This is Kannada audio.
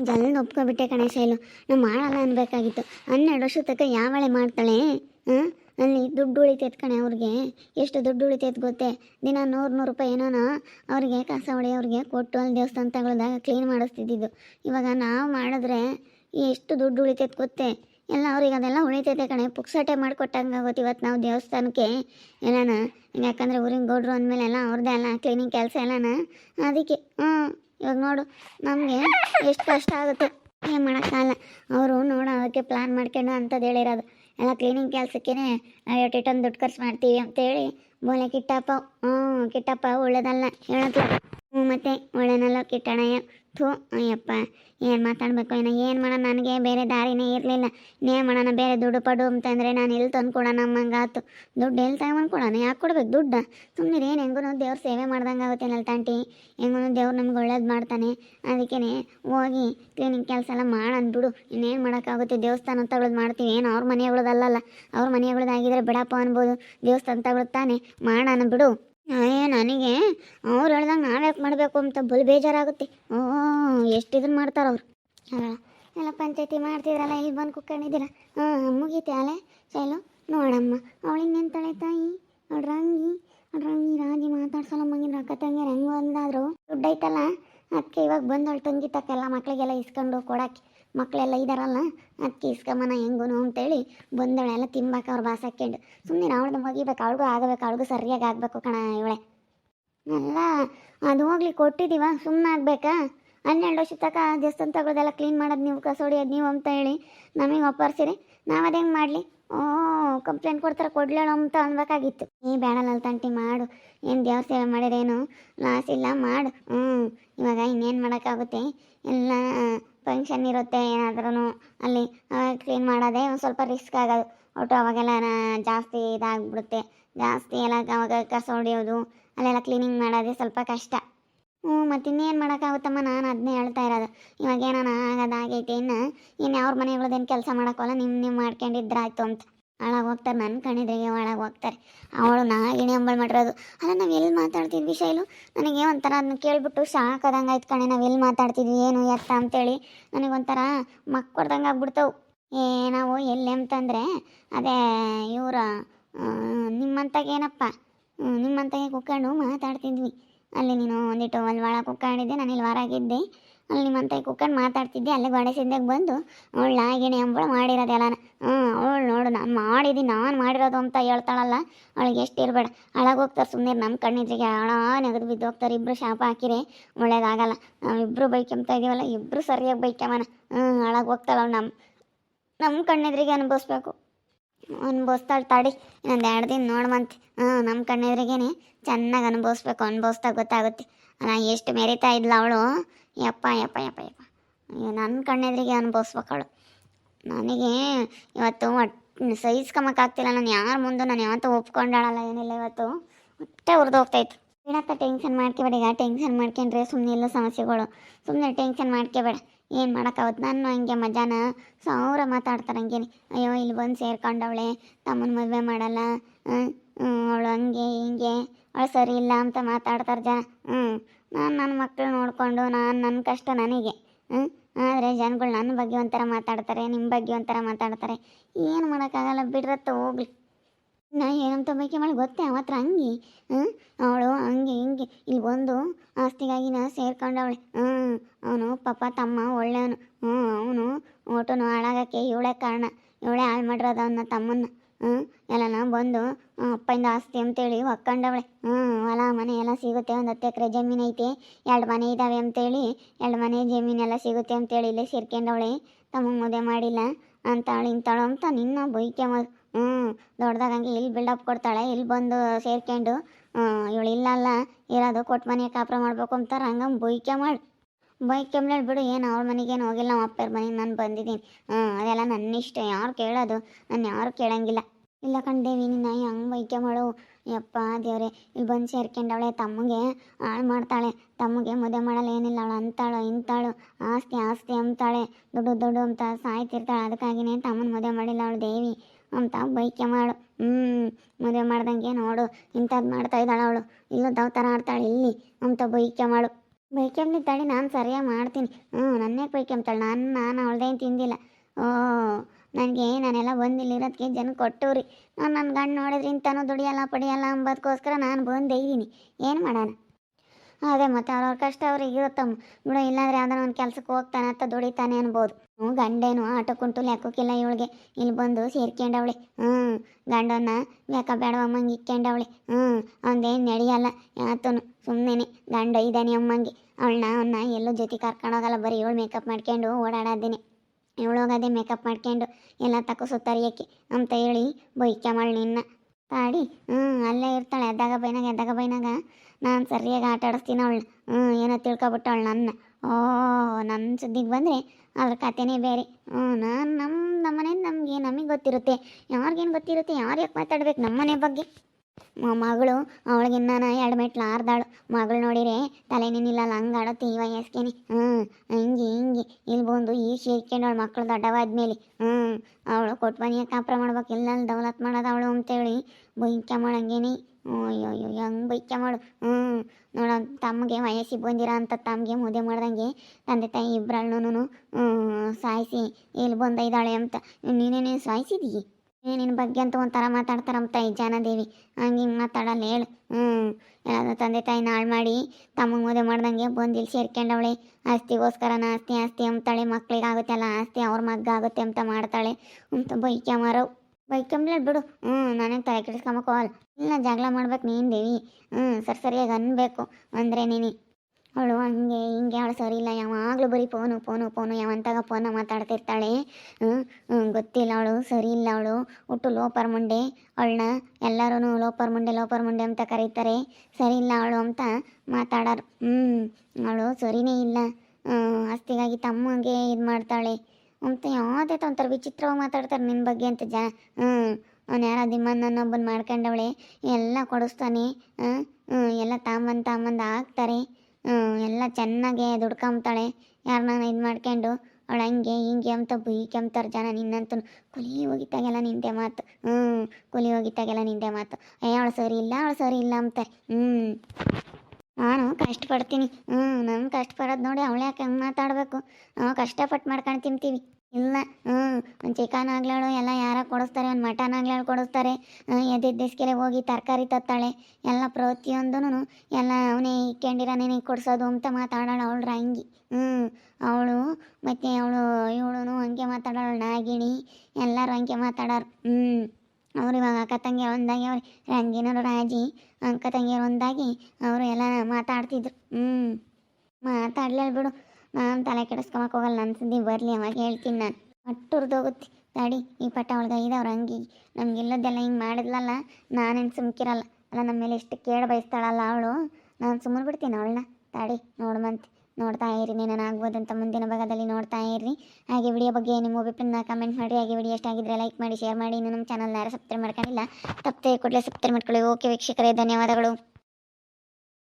ಜಲ್ದಿ ಒಪ್ಕೊಬಿಟ್ಟೆ ಕಣೆ ಶೈಲು. ನಾವು ಮಾಡಲ್ಲ ಅನ್ಬೇಕಾಗಿತ್ತು. ಹನ್ನೆರಡು ವರ್ಷ ತಕ್ಕ ಯಾವಳೆ ಮಾಡ್ತಾಳೆ? ಅಲ್ಲಿ ದುಡ್ಡು ಉಳಿತೈತೆ ಕಣೆ ಅವ್ರಿಗೆ. ಎಷ್ಟು ದುಡ್ಡು ಉಳಿತೈತೆ ಗೊತ್ತೇ? ದಿನ ನೂರು ನೂರು ರೂಪಾಯಿ ಏನೋನ ಅವ್ರಿಗೆ ಕಸ ಹೊಡೆಯೋರಿಗೆ ಕೊಟ್ಟು ಅಲ್ಲಿ ದೇವಸ್ಥಾನ ತಗೊಳ್ದಾಗ ಕ್ಲೀನ್ ಮಾಡಿಸ್ತಿದ್ದಿದ್ದು. ಇವಾಗ ನಾವು ಮಾಡಿದ್ರೆ ಎಷ್ಟು ದುಡ್ಡು ಉಳಿತೈತೆ ಗೊತ್ತೇ? ಎಲ್ಲ ಅವ್ರಿಗೆ ಅದೆಲ್ಲ ಉಳಿತೈತೆ ಕಣೆ. ಪುಕ್ಸಾಟೆ ಮಾಡಿಕೊಟ್ಟಂಗೆ ಆಗುತ್ತೆ ಇವತ್ತು ನಾವು ದೇವಸ್ಥಾನಕ್ಕೆ. ಎಲ್ಲನ ಯಾಕಂದರೆ ಊರಿನ ಗೌಡ್ರು ಅಂದಮೇಲೆ ಎಲ್ಲ ಅವ್ರದ್ದೇ ಅಲ್ಲ ಕ್ಲೀನಿಂಗ್ ಕೆಲಸ ಎಲ್ಲನ? ಅದಕ್ಕೆ ಹ್ಞೂ ಇವಾಗ ನೋಡು, ನಮಗೆ ಎಷ್ಟು ಕಷ್ಟ ಆಗುತ್ತೆ. ಏನು ಮಾಡೋಕ್ಕಾಗಲ್ಲ ಅವರು ನೋಡು ಅದಕ್ಕೆ ಪ್ಲ್ಯಾನ್ ಮಾಡ್ಕೊಂಡು ಅಂಥದ್ದು ಹೇಳಿರೋದು. ಎಲ್ಲ ಕ್ಲೀನಿಂಗ್ ಕೆಲಸಕ್ಕೇ ನಾವು ಇಟ್ಟೊಂದು ದುಡ್ಡು ಖರ್ಚು ಮಾಡ್ತೀವಿ ಅಂತೇಳಿ ಬೋಲೆ ಕಿಟ್ಟಪ್ಪ ಹ್ಞೂ ಕಿಟ್ಟಪ್ಪ ಒಳ್ಳೇದಲ್ಲ ಹೇಳತ್ಲ ಮತ್ತೆ ಒಳ್ಳೆನಲ್ಲ ಕಿಟ್ಟಣಯ್ಯ. ಥೂ, ಅಯ್ಯಪ್ಪ, ಏನು ಮಾತಾಡಬೇಕು ಏನೋ ಏನು ಮಾಡೋಣ ನನಗೆ ಬೇರೆ ದಾರಿನೇ ಇರಲಿಲ್ಲ. ಇನ್ನೇನು ಮಾಡೋಣ? ಬೇರೆ ದುಡ್ಡು ಪಡು ಅಂತಂದರೆ ನಾನು ಎಲ್ಲಿ ತಂದು ಕೊಡೋಣ ನಮ್ಮಂಗಾತು. ದುಡ್ಡು ಎಲ್ಲಿ ತಗೊಂಡು ಕೊಡೋಣ? ಯಾಕೆ ಕೊಡ್ಬೇಕು ದುಡ್ಡು? ಸುಮ್ಮನೆ ಏನು ಹೆಂಗೂ ದೇವ್ರ ಸೇವೆ ಮಾಡ್ದಂಗೆ ಆಗುತ್ತೆ ನಲ್ತಂಟಿ. ಹೆಂಗೂ ದೇವ್ರು ನಮ್ಗೆ ಒಳ್ಳೇದು ಮಾಡ್ತಾನೆ. ಅದಕ್ಕೇ ಹೋಗಿ ಕ್ಲೀನಿಂಗ್ ಕೆಲಸ ಎಲ್ಲ ಮಾಡೋಣ ಬಿಡು. ಇನ್ನೇನು ಮಾಡೋಕ್ಕಾಗುತ್ತೆ? ದೇವಸ್ಥಾನ ತಗೊಳ್ಳೋದು ಮಾಡ್ತೀವಿ. ಏನು ಅವ್ರ ಮನೆಗಳದಲ್ಲಲ್ಲ ಅವ್ರ ಮನೆಗಳದಾಗಿದ್ರೆ ಬಿಡಪ್ಪ ಅನ್ಬೋದು. ದೇವಸ್ಥಾನ ತಗೊಳ್ಳೋದು ತಾನೆ. ಮಾಡೋಣ ಬಿಡು. ಅಯ್ಯ, ನನಗೆ ಅವ್ರು ಹೇಳ್ದಂಗೆ ನಾವ್ಯಾಕೆ ಮಾಡಬೇಕು ಅಂತ ಬಲ್ ಬೇಜಾರಾಗುತ್ತೆ. ಓ, ಎಷ್ಟು ಇದನ್ನು ಮಾಡ್ತಾರೆ ಅವ್ರು. ಎಲ್ಲ ಪಂಚಾಯತಿ ಮಾಡ್ತಿದ್ರಲ್ಲ, ಇಲ್ಲಿ ಬಂದು ಕುತ್ಕೊಂಡಿದ್ದೀರ? ಹಾಂ, ಮುಗೀತಿ ಅಲೆ? ಶೈಲು ನೋಡಮ್ಮ, ಅವಳಿಗೆ ನಿಂತಾಳೆ ತಾಯಿ ನೋಡ್ರಂಗಿ ನೋಡ್ರಂಗಿ ರಾಜಿ ಮಾತಾಡ್ಸಲ್ಲ ಮಗಿನ ಅಕ್ಕ ತಂಗಿಯರು ಹೆಂಗೆ ಬಂದಾದ್ರು? ದುಡ್ಡು ಐತಲ್ಲ ಅದಕ್ಕೆ ಇವಾಗ ಬಂದು ಅವಳು ತಂಗಿ ತಕ್ಕೆಲ್ಲ ಮಕ್ಕಳಿಗೆಲ್ಲ ಇಸ್ಕೊಂಡು ಕೊಡಕ್ಕೆ. ಮಕ್ಕಳೆಲ್ಲ ಇದಾರಲ್ಲ ಅದಕ್ಕೆ ಇಸ್ಕಮ್ಮನ ಹೆಂಗೂನು ಅಂತೇಳಿ ಬಂದವಳೆಲ್ಲ ತಿನ್ಬೇಕು ಅವ್ರು ಬಾಸ್ ಹಾಕ್ಕೊಂಡು ಸುಮ್ಮನೆ ಅವಳದು ಮುಗಿಬೇಕು, ಅವಳಿಗೂ ಆಗಬೇಕು, ಅವಳಿಗೂ ಸರಿಯಾಗಿ ಆಗಬೇಕು ಕಣ ಇವಳೆ. ಎಲ್ಲ ಅದು ಹೋಗ್ಲಿ ಕೊಟ್ಟಿದ್ದೀವ ಸುಮ್ಮನೆ ಆಗಬೇಕಾ? ಹನ್ನೆರಡು ವರ್ಷ ತನಕ ದೇವಸ್ಥಾನ ತಗೊಳ್ಳೋದೆಲ್ಲ ಕ್ಲೀನ್ ಮಾಡೋದು ನೀವು ಕಸ ಹೊಡಿಯೋದು ನೀವು ಅಂತ ಹೇಳಿ ನಮಗೆ ಒಪ್ಪರ್ಸಿರಿ. ನಾವು ಅದೇಂಗೆ ಮಾಡಲಿ? ಓ ಕಂಪ್ಲೇಂಟ್ ಕೊಡ್ತಾರೆ ಕೊಡ್ಲೇಳು ಅಂತ ಅನ್ಬೇಕಾಗಿತ್ತು. ನೀ ಬೇಡಲ್ಲ ತಂಟಿ ಮಾಡು. ಏನು ದೇವ್ರ ಸೇವೆ ಮಾಡಿರೇನು? ಲಾಸ್ ಇಲ್ಲ, ಮಾಡು. ಹ್ಞೂ ಇವಾಗ ಇನ್ನೇನು ಮಾಡೋಕ್ಕಾಗುತ್ತೆ? ಎಲ್ಲ ಫಂಕ್ಷನ್ ಇರುತ್ತೆ ಏನಾದ್ರೂ ಅಲ್ಲಿ ಕ್ಲೀನ್ ಮಾಡೋದೇ ಒಂದು ಸ್ವಲ್ಪ ರಿಸ್ಕ್ ಆಗೋದು. ಒಟ್ಟು ಅವಾಗೆಲ್ಲ ಜಾಸ್ತಿ ಇದಾಗ್ಬಿಡುತ್ತೆ. ಜಾಸ್ತಿ ಎಲ್ಲ ಅವಾಗ ಕಸ ಹೊಡಿಯೋದು, ಅಲ್ಲೆಲ್ಲ ಕ್ಲೀನಿಂಗ್ ಮಾಡೋದೇ ಸ್ವಲ್ಪ ಕಷ್ಟ. ಹ್ಞೂ ಮತ್ತು ಇನ್ನೇನು ಮಾಡೋಕ್ಕಾಗುತ್ತಮ್ಮ? ನಾನು ಅದನ್ನೇ ಹೇಳ್ತಾ ಇರೋದು. ಇವಾಗ ಏನಾನ ಆಗೋದಾಗೈತೆ ಇನ್ನು. ಇನ್ನು ಅವ್ರ ಮನೆಗಳದ್ದೇನು ಕೆಲಸ ಮಾಡೋಕ್ಕಲ್ಲ ನಿಮ್ಮ ನೀವು ಮಾಡ್ಕೊಂಡಿದ್ರಾಯ್ತು ಅಂತ. ಹಾಳಾಗಿ ಹೋಗ್ತಾರೆ ನನ್ನ ಕಣಿದ್ರಿಗೆ ಒಳಗೆ ಹೋಗ್ತಾರೆ. ಅವಳು ನಾಗಿಣಿ ಅಂಬಳು ಮಾಡಿರೋದು. ಅಲ್ಲ, ನಾವು ಎಲ್ಲಿ ಮಾತಾಡ್ತಿದ್ವಿ ಶೈಲು? ನನಗೆ ಒಂಥರ ಅದನ್ನ ಕೇಳಿಬಿಟ್ಟು ಶಾಕ್ ಆದಂಗೆ ಆಯ್ತು ಕಣೆ, ನಾವು ಎಲ್ಲಿ ಮಾತಾಡ್ತಿದ್ವಿ, ಏನು ಎತ್ತ ಅಂತೇಳಿ. ನನಗೆ ಒಂಥರ ಮಕ್ಕಳ್ದಂಗೆ ಆಗ್ಬಿಡ್ತಾವು. ಏ, ನಾವು ಎಲ್ಲಿ ಅಂತಂದರೆ ಅದೇ ಇವರ ನಿಮ್ಮಂತಾಗೇನಪ್ಪ ಏನಪ್ಪ? ನಿಮ್ಮಂತಾಗೆ ಕುಕ್ಕಂಡು ಮಾತಾಡ್ತಿದ್ವಿ. ಅಲ್ಲಿ ನೀನು ಒಂದಿಟ್ಟು ಒಂದು ಒಳಗೆ ಕುತ್ಕೊಂಡಿದ್ದೆ ನಾನು ಇಲ್ಲಿ ಹೊರಗಿದ್ದೆ ಅಲ್ಲಿ ನಿಮ್ಮ ಅಂತ ಕುಕ್ಕಂಡು ಮಾತಾಡ್ತಿದ್ದೆ, ಅಲ್ಲೇ ಗೋಡೆ ಸಿದ್ದಾಗ ಬಂದು, ಅವಳು ನಾಗಿಣಿ ಅಂಬಳು ಮಾಡಿರೋದೆಲ್ಲ ಹ್ಞೂ ಅವಳು ನೋಡು, ನಾನು ಮಾಡಿದ್ದೀನಿ ನಾನು ಮಾಡಿರೋದು ಅಂತ ಹೇಳ್ತಾಳಲ್ಲ, ಅವಳಿಗೆ ಎಷ್ಟು ಇರಬೇಡ. ಅಳಗೆ ಹೋಗ್ತಾರೆ ಸುಮ್ಮನೆ ನಮ್ಮ ಕಣ್ಣಿದ್ರಿಗೆ ಹಣ ನೆಗೆದು ಬಿದ್ದೋಗ್ತಾರೆ ಇಬ್ಬರು ಶಾಪ ಹಾಕಿರಿ ಒಳ್ಳೇದಾಗಲ್ಲ. ನಾವು ಇಬ್ಬರು ಎಂಬ್ತಾ ಇದೀವಲ್ಲ ಇಬ್ಬರು ಸರಿಯಾಗಿ ಬೈಕಮನ ಹ್ಞೂ ಹಾಳಾಗಿ ಹೋಗ್ತಾಳೆ ನಮ್ಮ ನಮ್ಮ ಕಣ್ಣೆದ್ರಿಗೆ ಅನುಭವಿಸ್ಬೇಕು. ಅನುಭವಿಸ್ತಾಳೆ ತಡಿ ಇನ್ನೊಂದು ಎರಡು ದಿನ ನೋಡ್ಮಂತೆ. ಹ್ಞೂ ನಮ್ಮ ಕಣ್ಣೆದ್ರಿಗೇನೆ ಚೆನ್ನಾಗಿ ಅನುಭವಿಸ್ಬೇಕು ಅನುಭವಿಸ್ದಾಗ ಗೊತ್ತಾಗುತ್ತೆ. ನಾನು ಎಷ್ಟು ಮೆರಿತಾ ಇದ್ಲ ಅವಳು. ಯಪ್ಪ ಯಪ್ಪ ಯಪ್ಪ ಯಪ್ಪ. ಅಯ್ಯೋ ನನ್ನ ಕಣ್ಣೆದ್ರಿಗೆ ಅನುಭವಿಸ್ಬೇಕಾಳು ನನಗೆ ಇವತ್ತು ಒಟ್ಟು ಸಹಿಸ್ಕೊಂಬಕ್ಕಾಗ್ತಿಲ್ಲ ನಾನು ಯಾರ ಮುಂದೆ ನಾನು ಯಾವತ್ತೂ ಒಪ್ಕೊಂಡಾಳಲ್ಲ, ಏನಿಲ್ಲ ಇವತ್ತು. ಒಟ್ಟೆ ಉರ್ದು ಹೋಗ್ತಾಯಿತ್ತು ಬಿಡಕ್ಕ ಟೆನ್ಷನ್ ಮಾಡ್ಕೋಬೇಡ, ಈಗ ಟೆನ್ಷನ್ ಮಾಡ್ಕೊಂಡ್ರೆ ಸುಮ್ಮನೆ ಎಲ್ಲ ಸಮಸ್ಯೆಗಳು. ಸುಮ್ಮನೆ ಟೆನ್ಷನ್ ಮಾಡ್ಕೋಬೇಡ. ಏನು ಮಾಡೋಕ್ಕಾಗುತ್ತೆ ನಾನು ಹಂಗೆ ಮಜಾನ ಸಾವಿರ ಮಾತಾಡ್ತಾರೆ ಹಂಗೇನೆ ಅಯ್ಯೋ, ಇಲ್ಲಿ ಬಂದು ಸೇರ್ಕೊಂಡವಳೆ. ತಮ್ಮನ ಮದುವೆ ಮಾಡಲ್ಲ. ಅವಳು ಹಂಗೆ ಹಿಂಗೆ, ಅವಳು ಸರಿ ಇಲ್ಲ ಅಂತ ಮಾತಾಡ್ತಾರೆ ಜನ. ಹ್ಞೂ ನಾನು ನನ್ನ ಮಕ್ಕಳು ನೋಡಿಕೊಂಡು, ನಾನು ನನ್ನ ಕಷ್ಟ ನನಗೆ. ಹ್ಞೂ ಆದರೆ ಜನಗಳು ನನ್ನ ಬಗ್ಗೆ ಒಂಥರ ಮಾತಾಡ್ತಾರೆ ನಿಮ್ಮ ಬಗ್ಗೆ ಒಂಥರ ಮಾತಾಡ್ತಾರೆ. ಏನು ಮಾಡೋಕ್ಕಾಗಲ್ಲ ಬಿಡ್ರತ್ತ ಹೋಗ್ಲಿ ನಾ ಏನಂತ ಬಗ್ಗೆ ಮಾಡಿ ಗೊತ್ತೇ, ಅವತ್ರ ಹಂಗೆ. ಹ್ಞೂ ಅವಳು ಹಂಗೆ ಹಿಂಗೆ, ಇಲ್ಲಿ ಬಂದು ಆಸ್ತಿಗಾಗಿ ನಾ ಸೇರ್ಕೊಂಡವಳೆ ಹ್ಞೂ ಅವನು ಪಾಪ ತಮ್ಮ ಒಳ್ಳೆಯವನು. ಹ್ಞೂ ಅವನು ಓಟನು ಹಾಳಾಗಕ್ಕೆ ಇವಳೇ ಕಾರಣ. ಇವಳೇ ಹಾಳು ಮಾಡಿರೋದು ಅವನ್ನ ತಮ್ಮನ್ನ. ಹ್ಞೂ ಎಲ್ಲ ಬಂದು ಅಪ್ಪಯಿಂದ ಆಸ್ತಿ ಅಂತೇಳಿ ಒಕ್ಕಂಡವಳೆ. ಹ್ಞೂ ಹೊಲ, ಮನೆ ಎಲ್ಲ ಸಿಗುತ್ತೆ. ಒಂದು ಹತ್ತು ಎಕರೆ ಜಮೀನು ಐತೆ. ಎರಡು ಮನೆ ಇದ್ದಾವೆ ಅಂತೇಳಿ ಎರಡು ಮನೆ ಜಮೀನೆಲ್ಲ ಸಿಗುತ್ತೆ ಅಂತೇಳಿ ಇಲ್ಲೇ ಸೇರ್ಕೊಂಡವಳೆ. ತಮಗೆ ಮದುವೆ ಮಾಡಿಲ್ಲ. ಅಂತಾಳು, ಇಂತಾಳು ಅಂತ ನಿನ್ನ ಬೈಕೆ ಮ ಹ್ಞೂ ದೊಡ್ಡದಾಗಂಗೆ ಇಲ್ಲಿ ಬಿಲ್ಡಪ್ ಕೊಡ್ತಾಳೆ. ಇಲ್ಲಿ ಬಂದು ಸೇರ್ಕೊಂಡು ಇವಳು ಇಲ್ಲಲ್ಲ ಇರೋದು ಕೊಟ್ಟು ಮನೆ ಕಾಪ್ರ ಮಾಡ್ಬೇಕು ಅಂತಾರೆ, ಹಂಗಂಗೆ ಬೈಕೆ ಮಾಡಿ. ಬೈಕ್ ಮೇಲೆ ಬಿಡು, ಏನು ಅವ್ರ ಮನೆಗೇನು ಹೋಗಿಲ್ಲ ನಮ್ಮ ಅಪ್ಪರ ಮನೆಗೆ ನಾನು ಬಂದಿದ್ದೀನಿ ಹ್ಞೂ ಅದೆಲ್ಲ ನನ್ನ ಇಷ್ಟ ಯಾರು ಕೇಳೋದು? ನಾನು ಯಾರು ಕೇಳಂಗಿಲ್ಲ. ಇಲ್ಲ ಕಂಡೇವಿ ನಿನ್ನ ಹಂಗೆ ಬೈಕೆ ಮಾಡು. ಯಪ್ಪ ದೇವ್ರೆ ಇಲ್ಲಿ ಬಂದು ಸೇರ್ಕೊಂಡವಳೆ ತಮ್ಮಗೆ, ಹಾಳು ಮಾಡ್ತಾಳೆ. ತಮ್ಮಗೆ ಮದುವೆ ಮಾಡಲ್ಲ ಏನಿಲ್ಲ, ಅವಳು ಅಂತಾಳು, ಇಂತಾಳು, ಆಸ್ತಿ ಆಸ್ತಿ ಅಂತಾಳೆ. ದುಡ್ಡು ದುಡ್ಡು ಅಂತ ಸಾಯ್ತಿರ್ತಾಳೆ. ಅದಕ್ಕಾಗಿನೇ ತಮ್ಮನ ಮದುವೆ ಮಾಡಿಲ್ಲ ಅವಳು ದೇವಿ ಅಂತ ಬೈಕೆ ಮಾಡು. ಹ್ಞೂ ಮದುವೆ ಮಾಡ್ದಂಗೆ ನೋಡು. ಇಂಥದ್ದು ಮಾಡ್ತಾ ಇದ್ದಾಳೆ ಅವಳು. ಇಲ್ಲ ಥರ ಆಡ್ತಾಳೆ ಇಲ್ಲಿ ಅಂತ ಬೈಕೆ ಮಾಡು. ಬೈಕೆಂಬ್ಲಿ ತಡಿ ನಾನು ಸರಿಯಾಗಿ ಮಾಡ್ತೀನಿ. ಹ್ಞೂ ನನ್ನೇ ಬೈಕೆಂಬ್ತಾಳೆ ನಾನು ನಾನು ಅವಳದೇನು ತಿಂದಿಲ್ಲ. ಓ, ನನಗೆ ನಾನೆಲ್ಲ ಬಂದು ಇಲ್ಲಿರೋದಕ್ಕೆ ಜನ ಕೊಟ್ಟವ್ರಿ ನಾನು ನನ್ನ ಗಂಡು ನೋಡಿದ್ರೆ ಇಂಥನೂ ದುಡಿಯಲ್ಲ, ಪಡಿಯಲ್ಲ ಅಂಬೋದಕ್ಕೋಸ್ಕರ ನಾನು ಬಂದು ಇದ್ದೀನಿ ಏನು ಮಾಡೋಣ? ಅದೇ ಮತ್ತೆ ಅವ್ರವ್ರ ಕಷ್ಟ ಅವ್ರಿಗೆ ಇರುತ್ತಮ್ಮ ಬಿಡು, ಇಲ್ಲಾಂದ್ರೆ ಯಾವ್ದಾರ ಒಂದು ಕೆಲ್ಸಕ್ಕೆ ಹೋಗ್ತಾನೆ ಅಂತ ದುಡಿತಾನೆ ಅನ್ಬೋದು. ಹ್ಞೂ ಗಂಡೇನು ಆಟೋ ಕುಂಟುಲಿ ಹಾಕೋಕ್ಕಿಲ್ಲ ಇವಳಿಗೆ. ಇಲ್ಲಿ ಬಂದು ಸೇರ್ಕೊಂಡವಳೆ ಹ್ಞೂ ಗಂಡನ್ನ ಬೇಡ ಅಮ್ಮಂಗೆ ಇಕ್ಕೊಂಡವಳೆ ಹ್ಞೂ ಅವನದೇನು ನಡೆಯಲ್ಲ. ಯಾತನು ಸುಮ್ಮನೆ ಗಂಡ ಇದ್ದಾನೆ ಅಮ್ಮಂಗೆ. ಅವಳನ್ನ ಅವನ್ನ ಎಲ್ಲೋ ಜೊತೆ ಕರ್ಕೊಂಡೋಗಲ್ಲ ಬರೀ ಇವಳು ಮೇಕಪ್ ಮಾಡ್ಕೊಂಡು ಓಡಾಡೋದೇನೆ. ಇವಳೋಗದೆ ಮೇಕಪ್ ಮಾಡ್ಕೊಂಡು ಎಲ್ಲ ತಕೋ ಸುತ್ತರಿಯಕ್ಕೆ ಅಂತ ಹೇಳಿ ಬೈಕ್ಯಮಳ್ ನಿನ್ನ ತಾಡಿ ಹ್ಞೂ ಅಲ್ಲೇ ಇರ್ತಾಳೆ, ಎದ್ದಾಗ ಬೈನಾಗ ಎದ್ದಾಗ ಬೈನಾಗ. ನಾನು ಸರಿಯಾಗಿ ಆಟ ಆಡಿಸ್ತೀನಿ ಅವಳನ್ನ. ಹ್ಞೂ ಏನೋ ತಿಳ್ಕೊಬಿಟ್ಟವಳು ನನ್ನ. ಓ ನನ್ನ ಸುದ್ದಿಗೆ ಬಂದರೆ ಅದ್ರ ಕತೆನೇ ಬೇರೆ. ಹ್ಞೂ ನಾನು ನಮ್ಮ ನಮ್ಮನೆ ನಮಗೆ ನಮಗೆ ಗೊತ್ತಿರುತ್ತೆ. ಯಾರಿಗೇನು ಗೊತ್ತಿರುತ್ತೆ? ಯಾರು ಯಾಕೆ ಮಾತಾಡ್ಬೇಕು ನಮ್ಮನೆ ಬಗ್ಗೆ? ಮಗಳು ಅವಳಿಗೆ ನಾನು ಎರಡು ಮೆಟ್ಲು ಆರ್ದಾಳು. ಮಗಳು ನೋಡಿರೆ ತಲೆನೇ ನಿನ್ನಿಲ್ಲ ಹಂಗೆ ಆಡತ್ತೆ ಈ ಎಸ್ಕೇನಿ ಹ್ಞೂ ಹಿಂಗೆ ಹಿಂಗೆ. ಇಲ್ಲಿ ಬಂದು ಈ ಸೇರ್ಕೊಂಡವಳು ಮಕ್ಕಳು ದೊಡ್ಡವಾದ್ಮೇಲೆ ಹ್ಞೂ ಅವಳು ಕೊಟ್ಟು ಬನ್ನಿ ಕಾಪ್ರ ಮಾಡ್ಬೇಕು ಇಲ್ಲ ದೌಲತ್ ಮಾಡೋದು ಅವಳು ಅಂತೇಳಿ ಬೈಕೆ ಮಾಡಂಗೇನಿ. ಅಯ್ಯೋ ಅಯ್ಯೋ ಹೆಂಗೆ ಬೈಕ್ಯ ಮಾಡು. ಹ್ಞೂ ನೋಡ ತಮ್ಮಗೆ ವಯಸ್ಸಿಗೆ ಬಂದಿರ ಅಂತ ತಮಗೆ ಮದುವೆ ಮಾಡ್ದಂಗೆ ತಂದೆ ತಾಯಿ ಇಬ್ಬರಲ್ಲೂ ಸಾಯಿಸಿ ಇಲ್ಲಿ ಬಂದೈದಾಳೆ ಅಂತ. ನೀನೇನೇ ಸಾಯಿಸಿದೀಯ? ಏ ನಿನ್ನ ಬಗ್ಗೆ ಅಂತ ಒಂಥರ ಮಾತಾಡ್ತಾರಂತ ಈ ಜಾನದೇವಿ. ಹಂಗೆ ಹಿಂಗೆ ಮಾತಾಡಲ್ಲ ಹೇಳು. ಹ್ಞೂ ಯಾವ್ದೋ ತಂದೆ ತಾಯಿನ ಹಾಳು ಮಾಡಿ ತಮಗೆ ಮದುವೆ ಮಾಡ್ದಂಗೆ ಬಂದು ಇಲ್ಲಿ ಸೇರ್ಕೊಂಡವಳೆ ನಾ ಆಸ್ತಿ ಆಸ್ತಿ ಅಂತಾಳೆ ಮಕ್ಳಿಗೆ ಆಗುತ್ತಲ್ಲ ಆಸ್ತಿ, ಅವ್ರ ಮಗ್ಗ ಆಗುತ್ತೆ ಅಂತ ಮಾಡ್ತಾಳೆ. ಅಂತ ಮಾರವ್ ಬೈಕಂಬ್ಲೆ ಬಿಡು. ಹ್ಞೂ ನಾನೇ ತಲೆ ಕೆಡಿಸ್ಕೊಂಬಕೋವಲ್ಲ ಇಲ್ಲ, ಜಗಳ ಮಾಡ್ಬೇಕು ನೀನು ದೇವಿ. ಹ್ಞೂ ಸರಿ, ಸರಿಯಾಗಿ ಅನ್ಬೇಕು. ಅಂದರೆ ನೀನು ಅವಳು ಹಂಗೆ ಹಿಂಗೆ ಅವಳು ಸರಿ ಇಲ್ಲ, ಯಾವಾಗಲೂ ಬರೀ ಫೋನು ಫೋನು ಫೋನು, ಯಾವಂತಾಗ ಫೋನ ಮಾತಾಡ್ತಿರ್ತಾಳೆ. ಗೊತ್ತಿಲ್ಲ ಅವಳು, ಸರಿ ಇಲ್ಲ ಅವಳು. ಹುಟ್ಟು ಲೋಪರ್ ಮುಂಡೆ, ಅವಳನ್ನ ಎಲ್ಲರೂ ಲೋಪರ್ ಮುಂಡೆ ಲೋಪರ್ ಮುಂಡೆ ಅಂತ ಕರೀತಾರೆ. ಸರಿ ಇಲ್ಲ ಅವಳು ಅಂತ ಮಾತಾಡೋರು ಹ್ಞೂ ಅವಳು ಸರಿನೇ ಇಲ್ಲ. ಅಸ್ತಿಗಾಗಿ ತಮ್ಮಗೆ ಇದು ಮಾಡ್ತಾಳೆ ಅಂತ ಯಾವುದೇ ಒಂಥರ ವಿಚಿತ್ರವಾಗಿ ಮಾತಾಡ್ತಾರೆ ನಿನ್ನ ಬಗ್ಗೆ ಅಂತ ಜನ. ಹ್ಞೂ ಅವ್ನು ಯಾರೋ ದಿಮ್ಮನ್ನೊಬ್ಬನ ಮಾಡ್ಕೊಂಡವಳೆ. ಎಲ್ಲ ಕೊಡಿಸ್ತಾನೆ. ಎಲ್ಲ ತಾಂಬಂದು ತಾಂಬಂದು ಹಾಕ್ತಾರೆ ಎಲ್ಲ ಚೆನ್ನಾಗೆ ದುಡ್ಕೊಂಬ್ತಾಳೆ. ಯಾರನ್ನ ಇದು ಮಾಡ್ಕೊಂಡು, ಅವಳು ಹಂಗೆ, ಹಿಂಗೆ ಅಂತ ಬೈಕೊಂತಾರೆ ಜನ ನಿನ್ನಂತೂ ಕುಲಿ ಹೋಗಿದ್ದಾಗೆಲ್ಲ ನಿಂದೆ ಮಾತು. ಹ್ಞೂ ಕುಲಿ ಹೋಗಿದ್ದಾಗೆಲ್ಲ ನಿಂದೆ ಮಾತು. ಏ, ಅವಳು ಸರಿ ಇಲ್ಲ, ಅವಳು ಸರಿ ಇಲ್ಲ ಅಂತ ಹ್ಞೂ ನಾನು ಕಷ್ಟಪಡ್ತೀನಿ. ಹ್ಞೂ ನಾನು ಕಷ್ಟಪಡೋದು ನೋಡಿ ಅವಳು ಯಾಕೆ ಹಂಗೆ ಮಾತಾಡಬೇಕು? ನಾವು ಕಷ್ಟಪಟ್ಟು ಮಾಡ್ಕೊಂಡು ತಿಂತೀವಿ. ಇಲ್ಲ ಹ್ಞೂ ಒಂದು ಚಿಕನ್ ಆಗ್ಲಾಳು ಎಲ್ಲ ಯಾರ ಕೊಡಿಸ್ತಾರೆ, ಒಂದು ಮಟನ್ ಆಗ್ಲಾಳು ಕೊಡಿಸ್ತಾರೆ. ಎದ್ದಿದ್ದೆಸ್ಕೆಲೆ ಹೋಗಿ ತರಕಾರಿ ತತ್ತಾಳೆ. ಎಲ್ಲ ಪ್ರತಿಯೊಂದೂ ಎಲ್ಲ ಅವನೇ ಇಕ್ಕೊಂಡಿರೋನೇ ಕೊಡ್ಸೋದು ಅಂತ ಮಾತಾಡೋಳು ಅವಳು ರಂಗಿ. ಹ್ಞೂ ಅವಳು ಮತ್ತು ಅವಳು ಇವಳು ಹಂಗೆ ಮಾತಾಡೋಳು, ನಾಗಿಣಿ. ಎಲ್ಲರೂ ಹಂಗೆ ಮಾತಾಡೋರು. ಹ್ಞೂ ಅವ್ರು ಇವಾಗ ಅಕ್ಕ ತಂಗಿಯರು ಒಂದಾಗಿ, ಅವ್ರು ರಂಗಿನವರು ರಾಜಿ, ಅಕ್ಕ ತಂಗಿಯರು ಒಂದಾಗಿ, ಅವರು ಎಲ್ಲ ಮಾತಾಡ್ತಿದ್ರು. ಹ್ಞೂ ಮಾತಾಡ್ಲಿಲ್ಲ ಬಿಡು ನಾನು ತಲೆ ಕೆಡಿಸ್ಕೊಳಕ್ ಹೋಗಲ್ಲ ನನ್ನ ಸುದ್ದಿ ಬರಲಿ, ಅವಾಗ ಹೇಳ್ತೀನಿ ನಾನು. ಅಟ್ಟುರ್ದೋಗುತ್ತೆ ತಾಡಿ ಈ ಪಟ್ಟ ಒಳಗೆ ಇದಾವ್ರ ಹಂಗಿ ನಮ್ಗೆಲ್ಲದೆಲ್ಲ ಹಿಂಗೆ ಮಾಡಿದ್ಲಲ್ಲ, ನಾನೇನು ಸುಮ್ಕಿರಲ್ಲ. ಅಲ್ಲ ನಮ್ಮ ಮೇಲೆ ಎಷ್ಟು ಕೇಳಿ ಬಯಸ್ತಾಳಲ್ಲ ಅವಳು. ನಾನು ಸುಮ್ಮನೆ ಬಿಡ್ತೀನಿ ಅವಳನ್ನ ತಾಡಿ ನೋಡ್ಮಂತೆ. ನೋಡ್ತಾ ಇರಿ, ನೀನು ಅಂತ ಮುಂದಿನ ಭಾಗದಲ್ಲಿ ನೋಡ್ತಾ ಇರಿ. ಹಾಗೆ ವಿಡಿಯೋ ಬಗ್ಗೆ ನಿಮ್ಮ ಅಭಿಪ್ರಾಯನ ಕಮೆಂಟ್ ಮಾಡಿ. ಹಾಗೆ ವಿಡಿಯೋ ಇಷ್ಟ ಆಗಿದ್ರೆ ಲೈಕ್ ಮಾಡಿ ಶೇರ್ ಮಾಡಿ. ಇನ್ನು ನಮ್ಮ ಚಾನಲ್ನ ಯಾರು ಸಬ್ಸ್ಕ್ರೈಬ್ ಮಾಡ್ಕೊಂಡಿಲ್ಲ, ತಪ್ಪದೆ ಕೂಡಲೇ ಸಬ್ಸ್ಕ್ರೈಬ್ ಮಾಡ್ಕೊಳ್ಳಿ. ಓಕೆ ವೀಕ್ಷಕರೇ, ಧನ್ಯವಾದಗಳು.